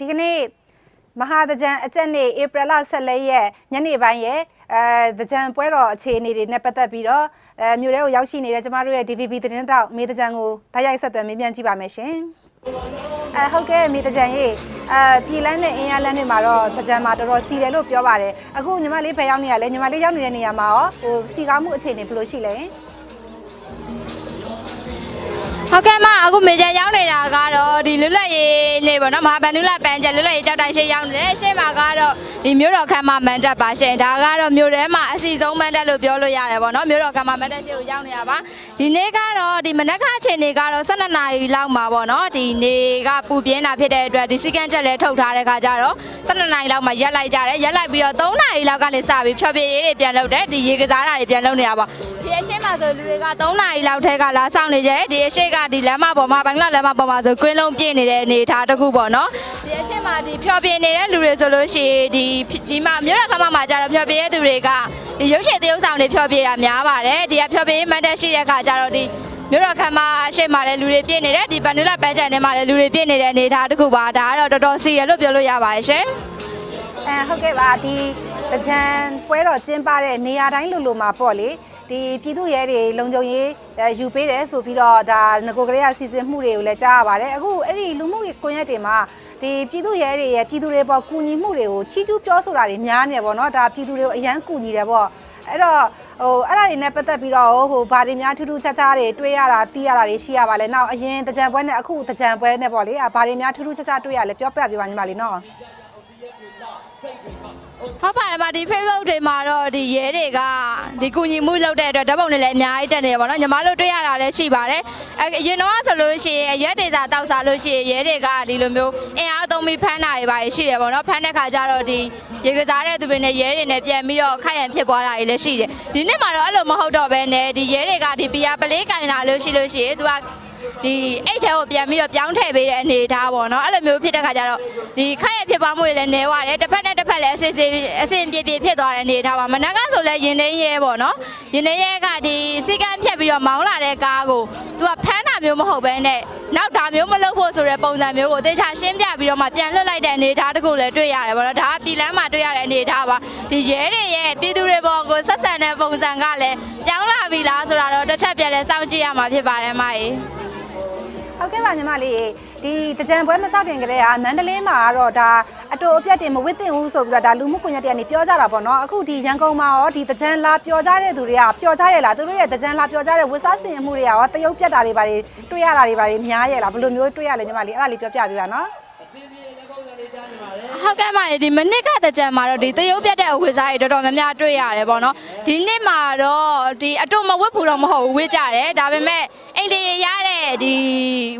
ဒီကနေ့မဟာတကြံအကျက်နေ့ဧပြီလ14ရက်ညနေပိုင်းရဲ့အဲတကြံပွဲတော်အခြေအနေတွေနဲ့ပတ်သက်ပြီးတော့အဲမြို့ထဲကိုရောက်ရှိနေတဲ့ကျမတို့ရဲ့ DVB သတင်းတောက်မေတကြံကိုဓာတ်ရိုက်ဆက်သွယ်မေးမြန်းကြည့်ပါမယ်ရှင်အဲဟုတ်ကဲ့မေတကြံရေအဲပြည်လန်းနဲ့အင်းရလန်းတွေမှာတော့တကြံမှာတော်တော်စီတယ်လို့ပြောပါတယ်အခုညီမလေးဖယ်ရောက်နေရလဲညီမလေးရောက်နေတဲ့နေရာမှာရောဟိုစီကားမှုအခြေအနေဘယ်လိုရှိလဲ ဟုတ်ကဲ့မအခုမေဂျာရောက်နေတာကတော့ဒီလွတ်လပ်ရေးနေပေါ့နော်မဟာဗန္ဓုလပန်ကျလွတ်လပ်ရေးကြောက်တိုင်ရှိရောက်နေတယ်ရှေ့မှာကတော့ဒီမြို့တော်ခမ်းမမန်တပ်ပါရှင်ဒါကတော့မြို့ထဲမှာအစီဆုံးမန်တပ်လို့ပြောလို့ရတယ်ပေါ့နော်မြို့တော်ခမ်းမမန်တပ်ရှိကိုရောက်နေတာပါဒီနေ့ကတော့ဒီမနက်ခအချိန်တွေကတော့12နာရီလောက်မှာပေါ့နော်ဒီနေကပူပြင်းတာဖြစ်တဲ့အတွက်ဒီစီကန်းချက်လည်းထုတ်ထားတဲ့ခါကျတော့12နာရီလောက်မှာရက်လိုက်ကြတယ်ရက်လိုက်ပြီးတော့3နာရီလောက်ကနေစပြီးဖြောပြရေးတွေပြန်လုပ်တယ်ဒီရေကစားတာတွေပြန်လုပ်နေတာပေါ့ ဒီအချင်းမှာဆိုလူတွေက3နာရီလောက်ထဲကလာဆောင်နေကြတယ်ဒီအရှိကဒီလမ်းမပေါ်မှာဘင်္ဂလားလမ်းမပေါ်မှာဆိုကွင်းလုံးပြည့်နေတဲ့အနေအထားတစ်ခုပေါ့နော်ဒီအချင်းမှာဒီဖြောပြနေတဲ့လူတွေဆိုလို့ရှိရင်ဒီဒီမှာမြို့ရခမ်းမမှာကျတော့ဖြောပြရဲ့သူတွေကဒီရုပ်ရှင်သရုပ်ဆောင်တွေဖြောပြတာများပါတယ်ဒီကဖြောပြရေးမန်တက်ရှိတဲ့ခါကျတော့ဒီမြို့တော်ခမ်းမအရှိမှာလည်းလူတွေပြည့်နေတယ်ဒီပန်နူလာပန်းချန်ထဲမှာလည်းလူတွေပြည့်နေတဲ့အနေအထားတစ်ခုပါဒါကတော့တော်တော်စီရလို့ပြောလို့ရပါတယ်ရှင်အဲဟုတ်ကဲ့ပါဒီတကြံပွဲတော်ကျင်းပတဲ့နေရာတိုင်းလိုလိုမှာပေါ့လေ ဒီပြည်သူရဲတွေလုံခြုံရေးအဲယူပေးတယ်ဆိုပြီးတော့ဒါငကိုကလေးကစီစဉ်မှုတွေကိုလည်းကြားရပါတယ်အခုအဲ့ဒီလူမှုကွန်ရက်တွေမှာဒီပြည်သူရဲတွေရဲ့ပြည်သူတွေပေါ်ကူညီမှုတွေကိုချီးကျူးပြောဆိုတာတွေများနေတယ်ပေါ့နော်ဒါပြည်သူတွေကိုအရန်ကူညီတယ်ပေါ့အဲ့တော့ဟိုအဲ့ဒါတွေနဲ့ပတ်သက်ပြီးတော့ဟိုဘာတွေများထူးထူးခြားခြားတွေတွေးရတာတီးရတာတွေရှိရပါလဲနောက်အရင်တကြံပွဲနဲ့အခုတကြံပွဲနဲ့ပေါ့လေအာဘာတွေများထူးထူးခြားခြားတွေးရလဲပြောပြပြပါညီမလေးနော် ဟုတ်ပါတယ်မဒီ Facebook တွေမှာတော့ဒီရဲတွေကဒီကုညီမှုလုပ်တဲ့အတွက်ဓာတ်ပုံတွေလည်းအများကြီးတက်နေတယ်ပေါ့နော်ညီမတို့တွေ့ရတာလည်းရှိပါတယ်အဲအရင်တော့ဆိုလို့ရှိရင်ရဲသေးစာတောက်စားလို့ရှိရင်ရဲတွေကဒီလိုမျိုးအင်အားသုံးပြီးဖမ်းတာတွေပါရှိတယ်ပေါ့နော်ဖမ်းတဲ့ခါကျတော့ဒီရေကစားတဲ့သူတွေနဲ့ရဲတွေနဲ့ပြန်ပြီးတော့ခိုက်ရန်ဖြစ်သွားတာတွေလည်းရှိတယ်ဒီနေ့မှာတော့အဲ့လိုမဟုတ်တော့ဘဲနဲ့ဒီရဲတွေကဒီပီယာပလေးကင်လာလို့ရှိလို့ရှိရင်သူက ဒီအိတ်ထဲကိုပြန်ပြီးတော့ပြောင်းထည့်ပေးတဲ့အနေအထားပေါ့နော်အဲ့လိုမျိုးဖြစ်တဲ့ခါကျတော့ဒီခက်ရဖြစ်ပွားမှုတွေလည်းနေသွားတယ်တစ်ဖက်နဲ့တစ်ဖက်လည်းအစစ်စစ်အစစ်ပြေပြေဖြစ်သွားတဲ့အနေအထားပါမနက်ကဆိုလည်းရင်နှင်းရဲပေါ့နော်ရင်နှင်းရဲကဒီစီကန်းဖြတ်ပြီးတော့မောင်းလာတဲ့ကားကိုသူကဖမ်းတာမျိုးမဟုတ်ဘဲနဲ့နောက်ဒါမျိုးမလုပ်ဖို့ဆိုတဲ့ပုံစံမျိုးကိုသေချာရှင်းပြပြီးတော့မှပြန်လွတ်လိုက်တဲ့အနေအထားတခုလည်းတွေ့ရတယ်ပေါ့နော်ဒါကပြည်လမ်းမှာတွေ့ရတဲ့အနေအထားပါဒီရဲတွေရဲ့ပြည်သူတွေပေါ်ကိုဆက်ဆံတဲ့ပုံစံကလည်းပြောင်းလာပြီလားဆိုတာတော့တစ်ချက်ပြန်လဲစောင့်ကြည့်ရမှာဖြစ်ပါတယ်မကြီး ဟုတ်ကဲ့ပါညီမလေးဒီတကြံပွဲမစခင်ကတည်းကမန္တလေးမှာကတော့ဒါအတူအပြတ်တင်မဝစ်တင်ဘူးဆိုပြီးတော့ဒါလူမှုကွန်ရက်တွေကနေပြောကြတာပေါ့နော်အခုဒီရန်ကုန်မှာရောဒီတကြံလာပြောကြတဲ့သူတွေကပြောကြရဲ့လားသူတို့ရဲ့တကြံလာပြောကြတဲ့ဝစ်စားစင်မှုတွေကရောတရုပ်ပြတ်တာတွေပါတွေတွေ့ရတာတွေပါတွေများရဲ့လားဘယ်လိုမျိုးတွေ့ရလဲညီမလေးအဲ့ဒါလေးပြောပြပြပါနော် ဟုတ်ကဲ့မဒီမနစ်ကတကြံမှာတော့ဒီသရုပ်ပြတ်တဲ့အဝတ်စားတွေတော်တော်များများတွေ့ရတယ်ပေါ့နော်ဒီနေ့မှာတော့ဒီအတုမဝတ်ဘူးတော့မဟုတ်ဘူးဝတ်ကြတယ်ဒါပေမဲ့အိမ်တရေရတဲ့ဒီ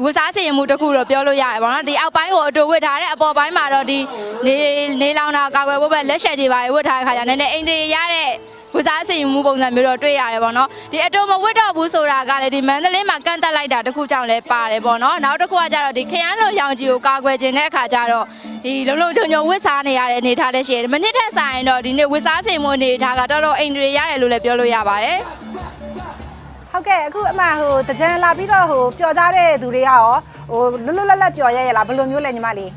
ဝတ်စားစီရင်မှုတစ်ခုတော့ပြောလို့ရတယ်ပေါ့နော်ဒီအောက်ပိုင်းကိုအတူဝတ်ထားတဲ့အပေါ်ပိုင်းမှာတော့ဒီနေနေလောင်တာကာကွယ်ဖို့ပဲလက်ချက်တွေပါဝတ်ထားတဲ့ခါကျနည်းနည်းအိမ်တရေရတဲ့ ဝစားစီရင်မှုပုံစံမျိုးတော့တွေ့ရတယ်ပေါ့နော်ဒီအတုမဝတ်တော့ဘူးဆိုတာကလည်းဒီမန္တလေးမှာကန့်တက်လိုက်တာတခုကြောင့်လည်းပါတယ်ပေါ့နော်နောက်တစ်ခုကကြတော့ဒီခရမ်းလုံရောင်ကြီးကိုကာကွယ်ခြင်းတဲ့အခါကျတော့ဒီလုံလုံချုံချုံဝတ်စားနေရတဲ့အနေအထားလည်းရှိတယ်မနစ်ထက်ဆိုင်တော့ဒီနေ့ဝတ်စားစီရင်မှုအနေအထားကတော်တော်အိမ်တွေရတယ်လို့လည်းပြောလို့ရပါတယ်ဟုတ်ကဲ့အခုအမှဟိုတကြံလာပြီးတော့ဟိုပျော်ကြတဲ့သူတွေကရောဟိုလွတ်လွတ်လပ်လပ်ပျော်ရဲရဲ့လားဘယ်လိုမျိုးလဲညီမလေး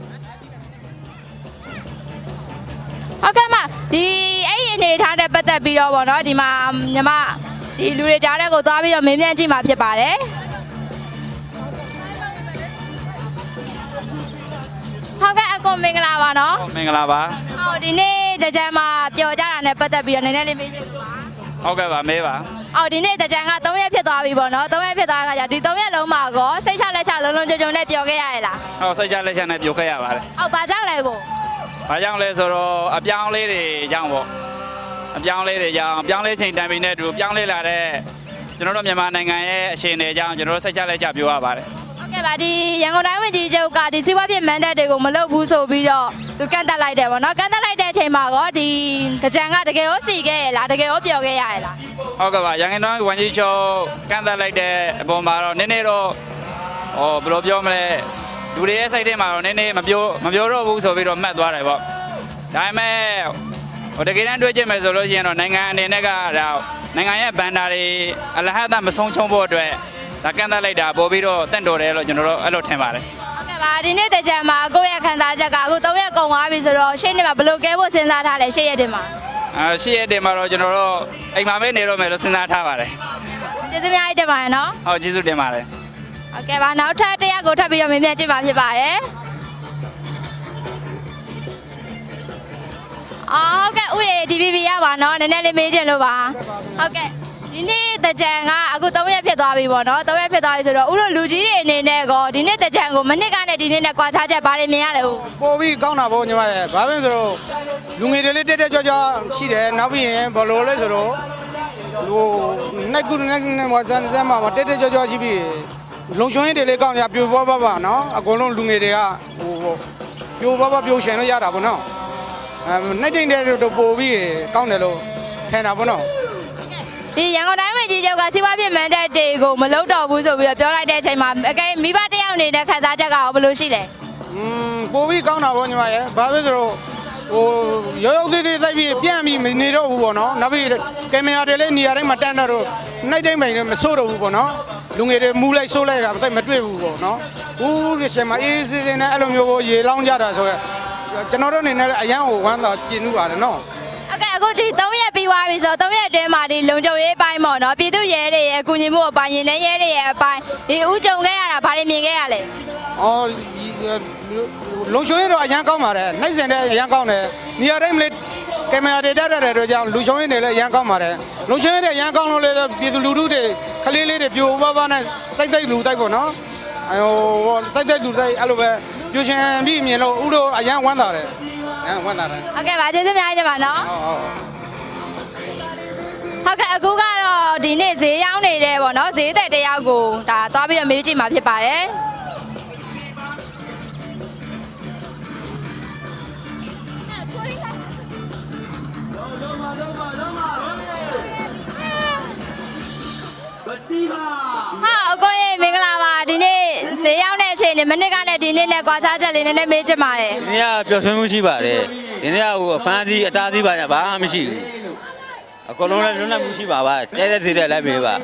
ဟုတ်ကဲ့မဒီ အဲ့ဒီအနေအထားနဲ့ပတ်သက်ပြီးတော့ဗောနော်ဒီမှာညီမဒီလူတွေကြားတဲ့ကိုသွားပြီးတော့မင်းမြန်းကြည့်မှာဖြစ်ပါတယ်ဟုတ်ကဲ့အကွန်မင်္ဂလာပါနော်မင်္ဂလာပါဟိုဒီနေ့တကြံမှာပျော်ကြတာနဲ့ပတ်သက်ပြီးတော့နည်းနည်းလေးမေးချင်ပါဟုတ်ကဲ့ပါမေးပါအော်ဒီနေ့တကြံက3ရက်ဖြစ်သွားပြီပေါ့နော်3ရက်ဖြစ်သွားတဲ့ခါကျဒီ3ရက်လုံးမှာကောစိတ်ချလက်ချလုံးလုံးကြုံကြုံနဲ့ပျော်ခဲ့ရရဲ့လားဟောစိတ်ချလက်ချနဲ့ပြိုခဲ့ရပါတယ်အော်ဘာကြောင့်လဲကို။ဘာကြောင့်လဲဆိုတော့အပြောင်းလေးတွေကြောင့်ပေါ့။ အပြောင်းလေးတွေကြောင့်အပြောင်းလေးချိန်တန်ပြီနဲ့တူပြောင်းလဲလာတဲ့ကျွန်တော်တို့မြန်မာနိုင်ငံရဲ့အခြေအနေကြောင့်ကျွန်တော်တို့စိတ်ချလက်ချပြိုရပါတယ်ဟုတ်ကဲ့ပါဒီရန်ကုန်တိုင်းဝန်ကြီးချုပ်ကဒီစီးပွားဖြစ်မန်ဒတ်တွေကိုမလုပ်ဘူးဆိုပြီးတော့သူကန့်တက်လိုက်တယ်ပေါ့နော်ကန့်တက်လိုက်တဲ့အချိန်မှာကောဒီတကြံကတကယ်ရောစီခဲ့ရလားတကယ်ရောပျော်ခဲ့ရရလား။ဟုတ်ကဲ့ပါရန်ကုန်တိုင်းဝန်ကြီးချုပ်ကန့်သက်လိုက်တဲ့အပေါ်မှာတော့နည်းနည်းတော့ဟောဘယ်လိုပြောမလဲလူတွေရဲ့စိတ်ထဲမှာတော့နည်းနည်းမပြောမပြောတော့ဘူးဆိုပြီးတော့မှတ်သွားတယ်ပေါ့။ဒါပေမဲ့ ဟိုတကယ်တမ်းတွေ့ကြည့်မယ်ဆိုလို့ရှိရင်တော့နိုင်ငံအနေနဲ့ကဒါနိုင်ငံရဲ့ဘန်ဒါတွေအလဟတ်မဆုံးချုံဖို့အတွက်ဒါကန့်သက်လိုက်တာပို့ပြီးတော့တင့်တော်တယ်လို့ကျွန်တော်တို့အဲ့လိုထင်ပါတယ်ဟုတ်ကဲ့ပါဒီနေ့တကြံမှာကိုယ့်ရဲ့ခံန်းစားချက်ကအခု3ရက်ကုန်သွားပြီဆိုတော့ရှေ့နေ့မှာဘယ်လိုကဲဖို့စဉ်းစားထားလဲရှေ့ရက်တင်မှာအာရှေ့ရက်တင်မှာတော့ကျွန်တော်တို့အိမ်မှာပဲနေတော့မယ်လို့စဉ်းစားထားပါတယ်ကျေးဇူးများကြီးတင်ပါတယ်နော်ဟုတ်ကျေးဇူးတင်ပါတယ်ဟုတ်ကဲ့ပါနောက်ထပ်တစ်ရက်ကိုထပ်ပြီးတော့မြင်မြင်ကြည့်မှာဖြစ်ပါတယ် အော်ဟုတ်ကဲ့ဥယေ DVB ရပါနော်နည်းနည်းလေးမေးချင်လို့ပါဟုတ်ကဲ့ဒီနေ့တကြံကအခု3ရက်ဖြစ်သွားပြီပေါ့နော်3ရက်ဖြစ်သွားပြီဆိုတော့ဥတို့လူကြီးတွေအနေနဲ့ကောဒီနေ့တကြံကိုမနစ်ကနဲ့ဒီနေ့နဲ့ကွာခြားချက်ဘာတွေမြင်ရလဲဦးပို့ပြီးကောင်းတာပေါ့ညီမရဲ့ဘာဖြစ်လို့ဆိုတော့လူငယ်တွေလေးတက်တက်ကြွကြွရှိတယ်နောက်ပြီးရင်ဘလို့လဲဆိုတော့ဟိုနိုင်ကူနိုင်နေမှာစမ်းစမ်းမှာတက်တက်ကြွကြွရှိပြီးလုံချွင်းတွေလေးကောင်းကြပြိုပွားပါပါနော်အကုန်လုံးလူငယ်တွေကဟိုပြိုပွားပါပြိုရှင်လို့ရတာပေါ့နော်အဲ နိုင်တဲ့တို့ပို့ပြီးကောင်းတယ်လို့ထင်တာပေါ့နော်ဒီရန်ကုန်တိုင်းဝန်ကြီးချုပ်ကစီးပွားဖြစ်မန်တက်တွေကိုမလုပ်တော့ဘူးဆိုပြီးတော့ပြောလိုက်တဲ့အချိန်မှာအကဲမိဘတစ်ယောက်အနေနဲ့ခန်းစားချက်ကရောဘယ်လိုရှိလဲอืมပို့ပြီးကောင်းတာပေါ့ညီမရဲ့ဘာဖြစ်ဆိုတော့ဟိုရောရောသေးသေးသိပ်ပြီးပြန့်ပြီးမနေတော့ဘူးပေါ့နော်နောက်ပြီးကင်မရာတွေလည်းနေရာတိုင်းမှာတန်းတော့နိုင်တိုင်းမိုင်လည်းမစိုးတော့ဘူးပေါ့နော်လူငယ်တွေမူးလိုက်ဆိုးလိုက်တာသိပ်မတွေ့ဘူးပေါ့နော်ဦးဒီချိန်မှာအေးအေးဆေးဆေးနဲ့အဲ့လိုမျိုးကိုရေလောင်းကြတာဆိုရယ် ကျွန်တော်တို့အနေနဲ့အရန်ကိုဝမ်းသာကျင်းဥပါတယ်နော်ဟုတ်ကဲ့အခုဒီ3ရက်ပြီးသွားပြီဆိုတော့3ရက်အတွင်းမှာဒီလုံခြုံရေးအပိုင်းပေါ့နော်ပြည်သူရဲတွေရဲ့အကူအညီမှုအပိုင်းရင်လဲရဲတွေရဲ့အပိုင်းဒီဥကြုံခဲ့ရတာဘာတွေမြင်ခဲ့ရလဲအော်လုံခြုံရေးတော့အရန်ကောင်းပါတယ်နိုင်စင်တဲ့အရန်ကောင်းတယ်နေရာတိုင်းမလေးကင်မရာတွေတက်တဲ့တို့ကြောင့်လူချုံရင်းတွေလည်းရမ်းကောင်းပါတယ်လူချုံရင်းတွေရမ်းကောင်းလို့လေပြည်သူလူထုတွေကလေးလေးတွေပြိုပပနဲ့စိုက်စိုက်လူတိုက်ပေါ့နော်အဲဟိုစိုက်စိုက်လူတိုက်အဲ့လိုပဲ ပြူရှင်ပြီးမြင်လို့ဥတို့အရန်ဝမ်းသာတယ်အရန်ဝမ်းသာတယ်ဟုတ်ကဲ့ပါကျေးဇူးများကြီးတင်ပါနော်ဟုတ်ဟုတ်ဟုတ်ကဲ့အခုကတော့ဒီနေ့ဈေးရောက်နေတယ်ပေါ့နော်ဈေးသက်တယောက်ကိုဒါသွားပြီးတော့မေးကြည့်မှာဖြစ်ပါတယ်ဟာ ရောက်တဲ့အချိန်နဲ့မနစ်ကနဲ့ဒီနေ့နဲ့ကွာခြားချက်လေးနည်းနည်းမေးချင်ပါတယ်ဒီနေ့ကပျော်ရွှင်မှုရှိပါတယ်ဒီနေ့ကဟိုအဖမ်းအဆီးအတားအဆီးပါညာဘာမှမရှိဘူးအကုန်လုံးလည်းလွတ်လပ်မှုရှိပါပါကျဲတဲ့စီတဲ့လည်းမေးပါ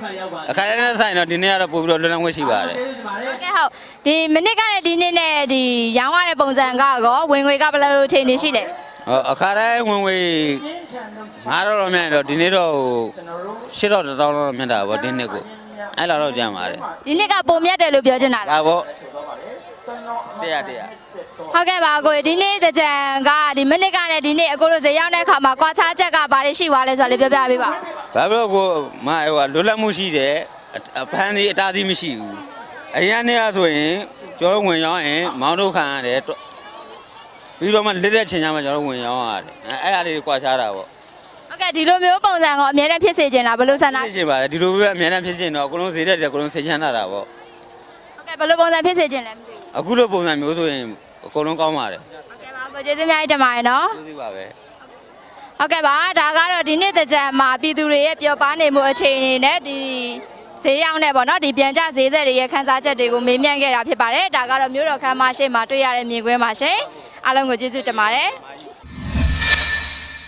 အခါတိုင်းနဲ့ဆိုင်တော့ဒီနေ့ကတော့ပို့ပြီးတော့လွတ်လပ်မှုရှိပါတယ်ဟုတ်ကဲ့ဟုတ်ဒီမနစ်ကနဲ့ဒီနေ့နဲ့ဒီရောင်းရတဲ့ပုံစံကရောဝင်ငွေကဘယ်လိုအချိန်နေရှိလဲဟောအခါတိုင်းဝင်ဝေးငါတော့တော့မြန်တော့ဒီနေ့တော့ဟိုရှစ်တော့တစ်တောင်းတော့မြတ်တာဗောဒီနေ့ကို အဲ့လာတော့ကြံပါတယ်ဒီနှစ်ကပုံမြတ်တယ်လို့ပြောချင်တာလားဒါဗောတရားတရားဟုတ်ကဲ့ပါအကိုဒီနေ့တကြံကဒီမနစ်ကနဲ့ဒီနေ့အကိုတို့ဈေးရောက်တဲ့အခါမှာကွာခြားချက်ကဘာတွေရှိသွားလဲဆိုတော့လေပြောပြပေးပါဘာဖြစ်လို့ကိုမဟိုကလွတ်လပ်မှုရှိတယ်အဖမ်းအဆီးအတားအဆီးမရှိဘူးအရင်နေ့ကဆိုရင်ကျော်တော့ဝင်ရောင်းရင်မောင်းတို့ခံရတယ်ပြီးတော့မှလက်တဲ့ချိန်ကျမှကျွန်တော်ဝင်ရောင်းရတယ်အဲ့အဲ့ဒါလေးကိုကွာခြားတာဗောဟုတ်ကဲ့ ဒီလိုမျိုးပုံစံကအများနဲ့ဖြစ်စေချင်လားဘယ်လိုဆန္ဒဖြစ်ရှင်ပါတယ်ဒီလိုပဲအများနဲ့ဖြစ်ရှင်တော့အကုန်လုံးဈေးတက်တယ်အကုန်လုံးစိတ်ချမ်းသာတာပေါ့ဟုတ်ကဲ့ဘယ်လိုပုံစံဖြစ်စေချင်လဲမသိအခုလိုပုံစံမျိုးဆိုရင်အကုန်လုံးကောင်းပါတယ်ဘူးဟုတ်ကဲ့ပါအကိုကျေးဇူးအများကြီးတင်ပါတယ်နော် ကျေးဇူးပါပဲ ဟုတ်ကဲ့ပါဒါကတော့ဒီနေ့တကြံမှာပြည်သူတွေရဲ့ပျော်ပါနေမှုအခြေအနေနဲ့ဒီဈေးရောက်နေပေါ့နော်ဒီပြန်ကြဈေးသက်တွေရဲ့ခန်းစားချက်တွေကိုမေးမြန်းခဲ့တာဖြစ်ပါတယ်ဒါကတော့မြို့တော်ခမ်းမရှိမှာတွေ့ရတဲ့မြင်ကွင်းပါရှင်အားလုံးကိုကျေးဇူးတင်ပါတယ်